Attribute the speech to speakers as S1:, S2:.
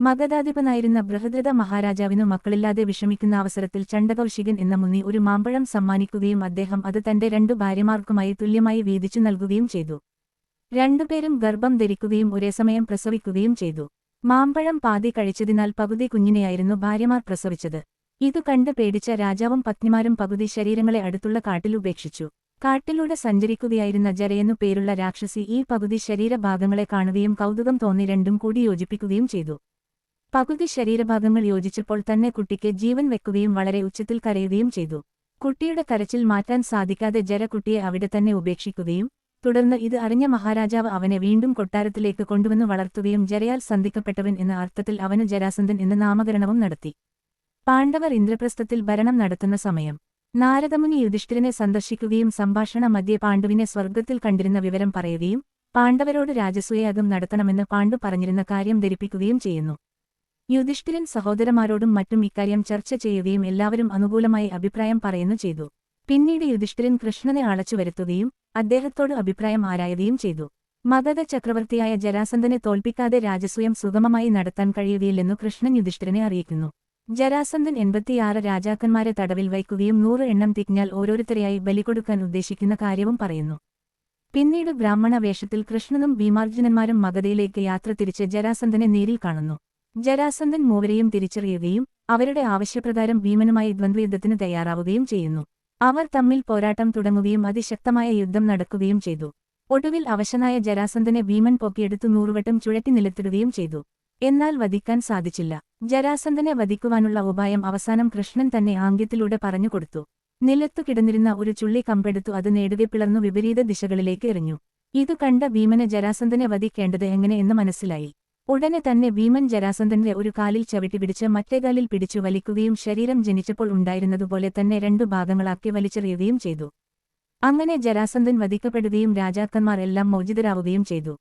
S1: മഗധാധിപനായിരുന്ന ബൃഹദ്രഥ മഹാരാജാവിനു മക്കളില്ലാതെ വിഷമിക്കുന്ന അവസരത്തിൽ ചണ്ഡകൗശികൻ എന്ന മുനി ഒരു മാമ്പഴം സമ്മാനിക്കുകയും അദ്ദേഹം അത് തന്റെ രണ്ടു ഭാര്യമാർക്കുമായി തുല്യമായി വീതിച്ചു നൽകുകയും ചെയ്തു. രണ്ടുപേരും ഗർഭം ധരിക്കുകയും ഒരേ സമയം പ്രസവിക്കുകയും ചെയ്തു. മാമ്പഴം പാതി കഴിച്ചതിനാൽ പകുതി കുഞ്ഞിനെയായിരുന്നു ഭാര്യമാർ പ്രസവിച്ചത്. ഇതു കണ്ട് പേടിച്ച രാജാവും പത്നിമാരും പകുതി ശരീരങ്ങളെ അടുത്തുള്ള കാട്ടിൽ ഉപേക്ഷിച്ചു. കാട്ടിലൂടെ സഞ്ചരിക്കുകയായിരുന്ന ജരയെന്നു പേരുള്ള രാക്ഷസി ഈ പകുതി ശരീരഭാഗങ്ങളെ കാണുകയും കൗതുകം തോന്നി രണ്ടും കൂടി യോജിപ്പിക്കുകയും ചെയ്തു. പകുതി ശരീരഭാഗങ്ങൾ യോജിച്ചപ്പോൾ തന്നെ കുട്ടിക്ക് ജീവൻ വെക്കുകയും വളരെ ഉച്ചത്തിൽ കരയുകയും ചെയ്തു. കുട്ടിയുടെ കരച്ചിൽ മാറ്റാൻ സാധിക്കാതെ ജര കുട്ടിയെ അവിടെ തന്നെ ഉപേക്ഷിക്കുകയും തുടർന്ന് ഇത് അറിഞ്ഞ മഹാരാജാവ് അവനെ വീണ്ടും കൊട്ടാരത്തിലേക്ക് കൊണ്ടുവന്ന് വളർത്തുകയും ജരയാൽ സന്ധിക്കപ്പെട്ടവൻ എന്ന അർത്ഥത്തിൽ അവന് ജരാസന്ധൻ എന്ന നാമകരണവും നടത്തി. പാണ്ഡവർ ഇന്ദ്രപ്രസ്ഥത്തിൽ ഭരണം നടത്തുന്ന സമയം. നാരദമുനി യുധിഷ്ഠിരനെ സന്ദർശിക്കുകയും സംഭാഷണ മധ്യേ പാണ്ഡുവിനെ സ്വർഗത്തിൽ കണ്ടിരുന്ന വിവരം പറയുകയും പാണ്ഡവരോട് രാജസൂയാഗം നടത്തണമെന്ന് പാണ്ഡു പറഞ്ഞിരുന്ന കാര്യം ധരിപ്പിക്കുകയും ചെയ്യുന്നു. യുധിഷ്ഠിരൻ സഹോദരമാരോടും മറ്റും ഇക്കാര്യം ചർച്ച ചെയ്യുകയും എല്ലാവരും അനുകൂലമായി അഭിപ്രായം പറയുന്നു ചെയ്തു. പിന്നീട് യുധിഷ്ഠിരൻ കൃഷ്ണനെ അളച്ചു വരുത്തുകയും അദ്ദേഹത്തോട് അഭിപ്രായം ആരായുകയും ചെയ്തു. മഗധ ചക്രവർത്തിയായ ജരാസന്ധനെ തോൽപ്പിക്കാതെ രാജസൂയം സുഗമമായി നടത്താൻ കഴിയുകയില്ലെന്നു കൃഷ്ണൻ യുധിഷ്ഠിരനെ അറിയിക്കുന്നു. ജരാസന്ധൻ എൺപത്തിയാറ് രാജാക്കന്മാരെ തടവിൽ വയ്ക്കുകയും നൂറ് എണ്ണം തികഞ്ഞാൽ ഓരോരുത്തരെയായി ബലികൊടുക്കാൻ ഉദ്ദേശിക്കുന്ന കാര്യവും പറയുന്നു. പിന്നീട് ബ്രാഹ്മണ വേഷത്തിൽ കൃഷ്ണനും ഭീമാർജുനന്മാരും മഗധയിലേക്ക് യാത്ര തിരിച്ച് ജരാസന്ധനെ നേരിൽ കാണുന്നു. ജരാസന്ധൻ മൂവരെയും തിരിച്ചറിയുകയും അവരുടെ ആവശ്യപ്രകാരം ഭീമനുമായി ദ്വന്ദ്വയുദ്ധത്തിന് തയ്യാറാവുകയും ചെയ്യുന്നു. അവർ തമ്മിൽ പോരാട്ടം തുടങ്ങുകയും അതിശക്തമായ യുദ്ധം നടക്കുകയും ചെയ്തു. ഒടുവിൽ അവശനായ ജരാസന്ധനെ ഭീമൻ പൊക്കിയെടുത്തു നൂറുവട്ടം ചുഴറ്റി നിലത്തിടുകയും ചെയ്തു. എന്നാൽ വധിക്കാൻ സാധിച്ചില്ല. ജരാസന്ധനെ വധിക്കുവാനുള്ള ഉപായം അവസാനം കൃഷ്ണൻ തന്നെ ആംഗ്യത്തിലൂടെ പറഞ്ഞുകൊടുത്തു നിലത്തു കിടന്നിരുന്ന ഒരു ചുള്ളി കമ്പെടുത്തു അത് നേടുകെ പിളർന്നു വിപരീത ദിശകളിലേക്ക് എറിഞ്ഞു. ഇതു കണ്ട ഭീമന് ജരാസന്ധനെ വധിക്കേണ്ടത് എങ്ങനെയെന്ന് മനസ്സിലായി. ഉടനെ തന്നെ ഭീമൻ ജരാസന്ധന്റെ ഒരു കാലിൽ ചവിട്ടി പിടിച്ച് മറ്റേ കാലിൽ പിടിച്ചു വലിക്കുകയും ശരീരം ജനിച്ചപ്പോൾ ഉണ്ടായിരുന്നതുപോലെ തന്നെ രണ്ടു ഭാഗങ്ങളാക്കി വലിച്ചെറിയുകയും ചെയ്തു. അങ്ങനെ ജരാസന്ധൻ വധിക്കപ്പെടുകയും രാജാക്കന്മാർ എല്ലാം മോചിതരാവുകയും ചെയ്തു.